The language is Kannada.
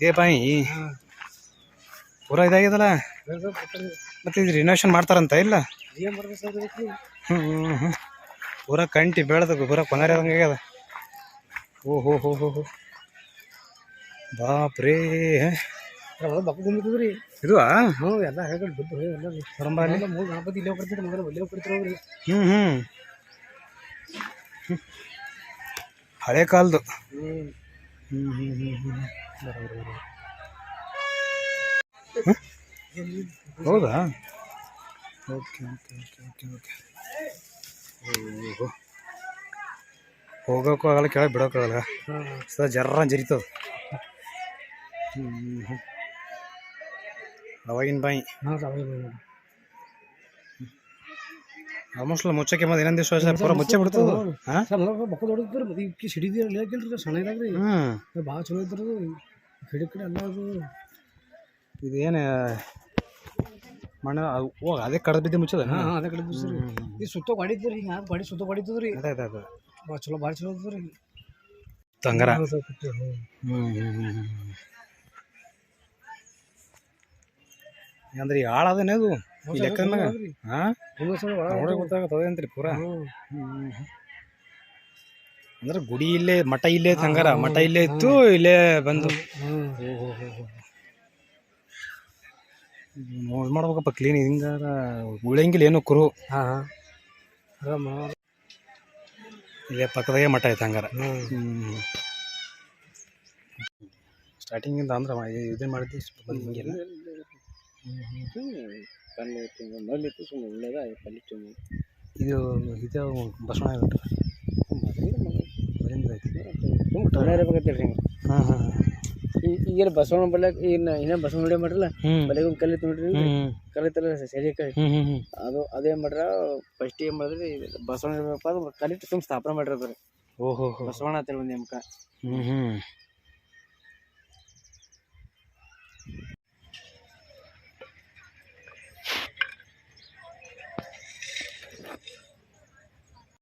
ಇದೇ ಬಾಯಿ ಪೂರ ಇದಾಗ್ಯದಲ್ಲ? ಮತ್ತೆ ಇದು ರಿನೋವೇಷನ್ ಮಾಡ್ತಾರಂತ ಇಲ್ಲ? ಪೂರಾ ಕಂಟಿ ಬೆಳೆದ ಪೂರ ಕೊನಾರಿ ಆದಂಗೆ ಆಗ್ಯದ. ಓ, ಹೋ ಹೋ ಹೋ ಹೋ. ಬಾಪ್ರೇ. ಇದು ಹ್ಞೂ ಎಲ್ಲ ಹೇಳ್ಕೊಂಡು ಎಲ್ಲ ಹ್ಞೂ. ಹಳೆ ಕಾಲದ್ದು ಹ್ಞೂ ಹೌದಾ? Okay okay okay okay okay. ಓಹೋ. ಹೋಗೋಕ್ಕೂ ಆಗಲ್ಲ ಕೆಳಗೆ ಬಿಡೋಕ್ಕಾಗಲ್ಲ ಸದಾ ಜರ್ರ ಜರಿತದ. ಹ್ಞೂ ಹ್ಞೂ ಅವಾಗಿನ ಬಾಯಿ. ಹಾಂ ನೋಡಿ ಆಲ್ಮೋಸ್ಟ್ ಮುಚ್ಚಕ್ಕೆ ಮತ್ತೆ ಇನ್ನೊಂದು ದಿವಸ ಪೂರ ಮುಚ್ಚೆ ಬಿಡ್ತದ ಸರ್ ಬಕ್ಕ ದೊಡ್ಡದಿದ್ರು ಮತ್ತೆ ಇಕ್ಕಿ ಸಿಡಿದಿ ಹೇಳ್ಕಿಲ್ರಿ ಸಣ್ಣ ಇದಾಗ್ರಿ ಭಾಳ ಚಲೋ ಇದ್ರು ಕಡೆ ಕಡೆ ಎಲ್ಲ ಅದು ಇದೇನು ಮಣ್ಣ ಹೋಗ ಅದೇ ಕಡ್ದು ಬಿದ್ದು ಮುಚ್ಚದ ಹಾಂ ಅದೇ ಕಡೆ ಬಿಡ್ಸ್ರಿ ಈ ಸುತ್ತ ಗಾಡಿದ್ರಿ ಹಿಂಗೆ ಹಾಕಿ ಗಾಡಿ ಸುತ್ತ ಗಾಡಿದ್ದದ್ರಿ ಅದೇ ಅದೇ ಅದೇ ಭಾಳ ಚಲೋ ಭಾಳ ಚಲೋ ಇದ್ರಿ ತಂಗರ ಅಂದ್ರೆ ಈ ಆಳ ಅದೇನೇ ಅದು ಈ ಹಾಂ ನೋಡೇ ಗೊತ್ತಾಗತ್ತದ ಅಂತ್ರಿ ಪೂರಾ? ಅಂದ್ರೆ ಗುಡಿ ಇಲ್ಲೇ ಮಠ ಇಲ್ಲೇ ತಂಗಾರ ಮಠ ಇಲ್ಲೇ ಇತ್ತು ಇಲ್ಲೇ ಬಂದು. ನೋಡಿ ಮಾಡ್ಬೇಕಪ್ಪ ಕ್ಲೀನ್ ಹಿಂಗಾರ. ಉಳಿಯಂಗಿಲ್ಲ ಏನು ಕುರು. ಹಾಂ ಹಾಂ. ಇಲ್ಲೇ ಪಕ್ಕದಾಗೆ ಮಠ ಐತೆ ಹಂಗಾರ. ಸ್ಟಾರ್ಟಿಂಗಿಂದ ಅಂದ್ರೆ ಇದೇ ಮಾಡಿದ್ವಿ ಬಂದು ಹಿಂಗೆಲ್ಲ. ಮಲ್ಲಿತ್ತು ಸುಮ್ಮನೆ ಒಳ್ಳೇದ ಕಲ್ಲಿಟ್ಟು ಇದು ಇದು ಬಸವಣ್ಣ ಬಿಟ್ಟು ಮರಿಂದ ಐತಿ. ಹಾಂ ಹಾಂ ಈಗೇನು ಬಸವಣ್ಣ ಬಲ್ಯಾಕ ಇನ್ನು ಇನ್ನೇ ಬಸವಣ್ಣ ವಿಡಿಯೋ ಮಾಡ್ರಲ್ಲ? ಹ್ಞೂ ಬಲ್ಯಾಗ ಒಂದು ಕಲ್ಲಿತ್ತು ನೋಡ್ರಿ ಹ್ಞೂ ಹ್ಞೂ ಹ್ಞೂ ಅದು ಅದೇನು ಮಾಡ್ರ ಫಸ್ಟ್ ಏನು ಮಾಡಿದ್ರಿ ಬಸವಣ್ಣ ಇರಬೇಕಪ್ಪ ಅದು ಕಲ್ಲಿಟ್ಟು ತುಂಬ ಸ್ಥಾಪನೆ ಮಾಡಿರೋದ್ರಿ ಓಹೋ ಬಸವಣ್ಣ ಅಂತೇಳಿ ಒಂದು ನೇಮಕ. ಹ್ಞೂ ಹ್ಞೂ